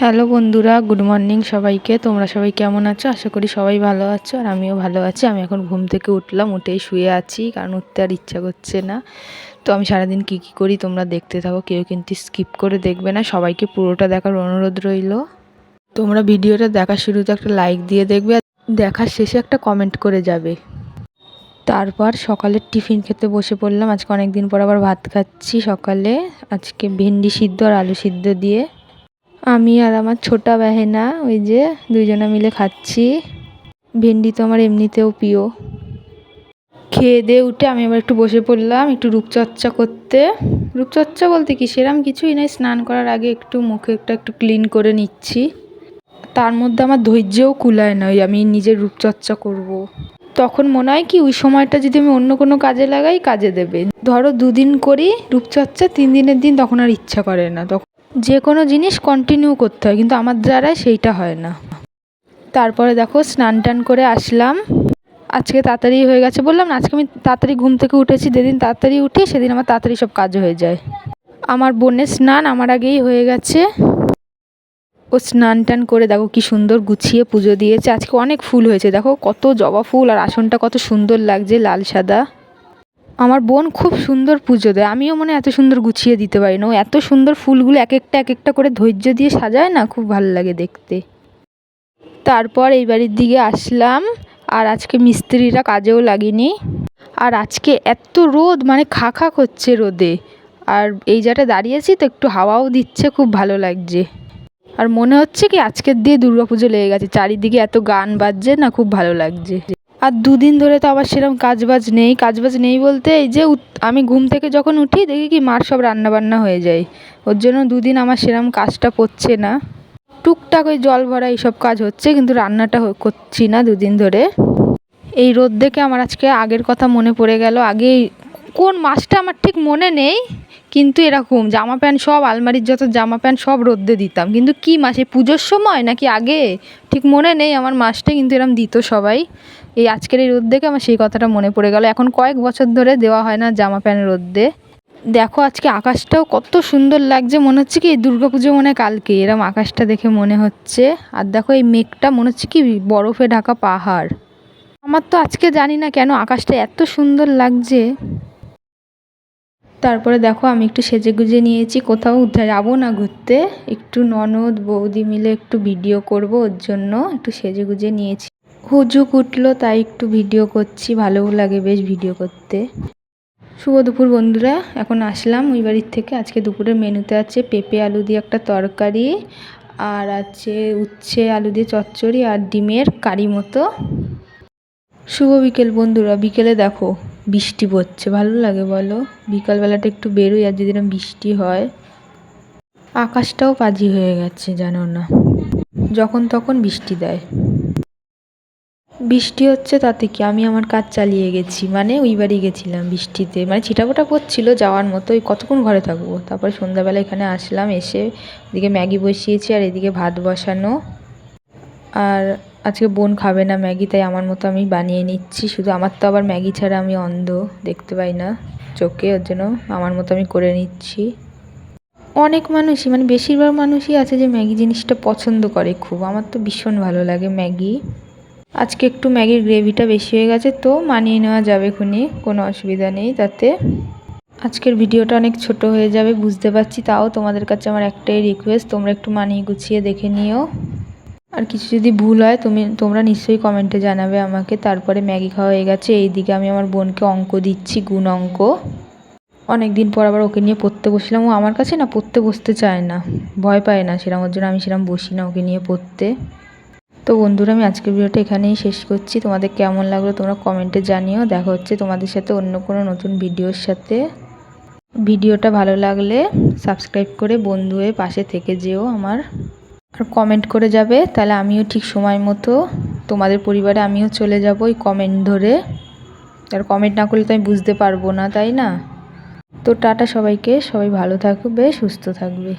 Hello বন্ধুরা, good morning সবাইকে। তোমরা সবাই কেমন আছো? আশা করি সবাই ভালো আছো আর আমিও ভালো আছি। আমি এখন ঘুম থেকে উঠলাম, উঠেই শুয়ে আছি, কারণ উঠতে আর ইচ্ছা করছে না। তো আমি সারাদিন কী কী করি তোমরা দেখতে থাকো, কেউ কিন্তু স্কিপ করে দেখবে না। সবাইকে পুরোটা দেখার অনুরোধ রইল। তোমরা ভিডিওটা দেখা শুরুতে একটা লাইক দিয়ে দেখবে, আর দেখার শেষে একটা কমেন্ট করে যাবে। তারপর সকালের টিফিন খেতে বসে পড়লাম। আজকে অনেক দিন পর আবার ভাত খাচ্ছি সকালে। আজকে ভেন্ডি সিদ্ধ আর আলু সিদ্ধ দিয়ে। আমি আর আমার ছোটা বেহেনা, ওই যে দুইজনা মিলে খাচ্ছি। ভেন্ডি তো আমার এমনিতেও প্রিয়। খেয়ে দিয়ে উঠে আমি আবার একটু বসে পড়লাম, একটু রূপচর্চা করতে। রূপচর্চা বলতে কি, সেরম কিছুই নয় স্নান করার আগে একটু মুখেটা একটু ক্লিন করে নিচ্ছি। তার মধ্যে আমার ধৈর্যও কুলায় না, ওই আমি নিজের রূপচর্চা করব। তখন মনে হয় কি, ওই সময়টা যদি আমি অন্য কোনো কাজে লাগাই, কাজে দেবে। ধরো দুদিন করি রূপচর্চা, তিন দিনের দিন তখন আর ইচ্ছা করে না। তখন যে কোনো জিনিস কন্টিনিউ করতে হয়, কিন্তু আমার দ্বারা সেইটা হয় না। তারপরে দেখো স্নান টান করে আসলাম। আজকে তাড়াতাড়ি হয়ে গেছে বললাম না, আজকে আমি তাড়াতাড়ি ঘুম থেকে উঠেছি, যেদিন তাড়াতাড়ি উঠি সেদিন আমার তাড়াতাড়ি সব কাজ হয়ে যায়। আমার বোনের স্নান আমার আগেই হয়ে গেছে। ও স্নান টান করে দেখো কি সুন্দর গুছিয়ে পুজো দিয়েছে। আজকে অনেক ফুল হয়েছে, দেখো কত জবা ফুল আর আসনটা কত সুন্দর লাগছে, লাল সাদা। আমার বোন খুব সুন্দর পুজো দেয়। আমিও মনে এত সুন্দর গুছিয়ে দিতে পারি না। ও এত সুন্দর ফুলগুলো এক একটা এক একটা করে ধৈর্য দিয়ে সাজায় না, খুব ভালো লাগে দেখতে। তারপর এই বাড়ির দিকে আসলাম। আর আজকে মিস্ত্রিরা কাজেও লাগেনি। আর আজকে এত রোদ মানে খা খা করছে রোদে। আর এই জায়গাটা দাঁড়িয়েছি তো একটু হাওয়াও দিচ্ছে, খুব ভালো লাগছে। আর মনে হচ্ছে কি আজকের দিয়ে দুর্গাপুজো লেগে গেছে। চারিদিকে এত গান বাজছে না, খুব ভালো লাগছে। আর দুদিন ধরে তো আবার সেরকম কাজবাজ নেই কাজবাজ নেই বলতে এই যে আমি ঘুম থেকে যখন উঠি দেখি কি মার সব রান্নাবান্না হয়ে যায়। ওর জন্য দুদিন আমার সেরকম কাজটা পড়ছে না। টুকটাক ওই জল ভরা এইসব কাজ হচ্ছে কিন্তু রান্নাটা করছি না দুদিন ধরে। এই রোদ দেখে আমার আজকে আগের কথা মনে পড়ে গেল, আগে কোন মাসটা আমার ঠিক মনে নেই। কিন্তু এরকম জামা প্যান্ট সব আলমারির যত জামা প্যান্ট সব রোদ্দে দিতাম। কিন্তু কি মাসে? পুজোর সময় নাকি আগে? ঠিক মনে নেই আমার মাসটা, কিন্তু এরম দিত সবাই। এই আজকের এই রোদ দেখে আমার সেই কথাটা মনে পড়ে গেল। এখন কয়েক বছর ধরে দেওয়া হয় না জামা প্যান্ট রোদ্দে। দেখো, আজকে আকাশটাও কত সুন্দর লাগছে। মনে হচ্ছে কি দুর্গা পুজো মনে কালকে। এরম আকাশটা দেখে মনে হচ্ছে। আর দেখো, এই মেঘটা মনে হচ্ছে কি বরফে ঢাকা পাহাড়। আমার তো আজকে জানি না কেন আকাশটা এত সুন্দর লাগছে। তারপরে দেখো আমি একটু সেজে গুজে নিয়েছি কোথাও যাব না ঘুরতে। একটু ননদ বৌদি মিলে একটু ভিডিও করব, ওর জন্য একটু সেজে গুজে নিয়েছি। হুজুক উঠল, তাই একটু ভিডিও করছি, ভালোও লাগে বেশ ভিডিও করতে। শুভ দুপুর বন্ধুরা, এখন আসলাম ওই বাড়ির থেকে। আজকে দুপুরের মেনুতে আছে পেঁপে আলু দিয়ে একটা তরকারি, আর আছে উচ্ছে আলু দিয়ে চচ্চড়ি আর ডিমের কারি মতো। শুভ বিকেল বন্ধুরা, বিকেলে দেখো বৃষ্টি পড়ছে। ভালো লাগে বলো? বিকালবেলাটা একটু বেরোই আর যদি বৃষ্টি হয়, আকাশটাও পাজি হয়ে গেছে, জানো না। যখন তখন বৃষ্টি দেয়। বৃষ্টি হচ্ছে তাতে কি? আমি আমার কাজ চালিয়ে গেছি। মানে ওই বাড়ি গেছিলাম বৃষ্টিতে। মানে ছিটাফোটা পড়ছিল যাওয়ার মতো, ওই কতক্ষণ ঘরে থাকব? তারপরে সন্ধ্যাবেলা এখানে আসলাম, এসে এদিকে ম্যাগি বসিয়েছি আর এদিকে ভাত বসানো। আর আজকে বোন খাবে না ম্যাগি, তাই আমার মতো আমি বানিয়ে নিচ্ছি। শুধু আমার তো আবার ম্যাগি ছাড়া আমি অন্ধ, দেখতে পাই না চোখে, ওর জন্য আমার মতো আমি করে নিচ্ছি। অনেক মানুষই মানে বেশিরভাগ মানুষই আছে যে ম্যাগি জিনিসটা পছন্দ করে খুব। আমার তো ভীষণ ভালো লাগে ম্যাগি। আজকে একটু ম্যাগির গ্রেভিটা বেশি হয়ে গেছে, তো মানিয়ে নেওয়া যাবে খুনি কোনো অসুবিধা নেই তাতে। আজকের ভিডিওটা অনেক ছোট হয়ে যাবে, বুঝতে পারছি, তাও তোমাদের কাছে আমার একটাই রিকোয়েস্ট তোমরা একটু মানিয়ে গুছিয়ে দেখে নিও। আর কিছু যদি ভুল হয়, তুমি, তোমরা নিশ্চয়ই কমেন্টে জানাবে আমাকে। তারপরে ম্যাগি খাওয়া হয়ে গেছে, এইদিকে আমি আমার বোনকে অঙ্ক দিচ্ছি, গুণ অঙ্ক। অনেক দিন পর আবার ওকে নিয়ে পড়তে বসলাম। ও আমার কাছে না পড়তে বসতে চায় না, ভয় পায় না সেরকম ওর জন্য আমি সেরকম বসি না ওকে নিয়ে পড়তে। তো বন্ধুরা, আমি আজকের ভিডিওটা এখানেই শেষ করছি। তোমাদের কেমন লাগল তোমরা কমেন্টে জানিও। দেখা হচ্ছে তোমাদের সাথে অন্য কোনো নতুন ভিডিওর সাথে। ভিডিওটা ভালো লাগলে সাবস্ক্রাইব করে বন্ধু হয়ে পাশে থেকে যেও আমার। আর কমেন্ট করে যাবে, তাহলে আমিও ঠিক সময় মতো তোমাদের পরিবারে আমিও চলে যাব ওই কমেন্ট ধরে। আর কমেন্ট না করলে তো আমি বুঝতে পারব না, তাই না? তো টাটা সবাইকে, সবাই ভালো থাকবে, সুস্থ থাকবে।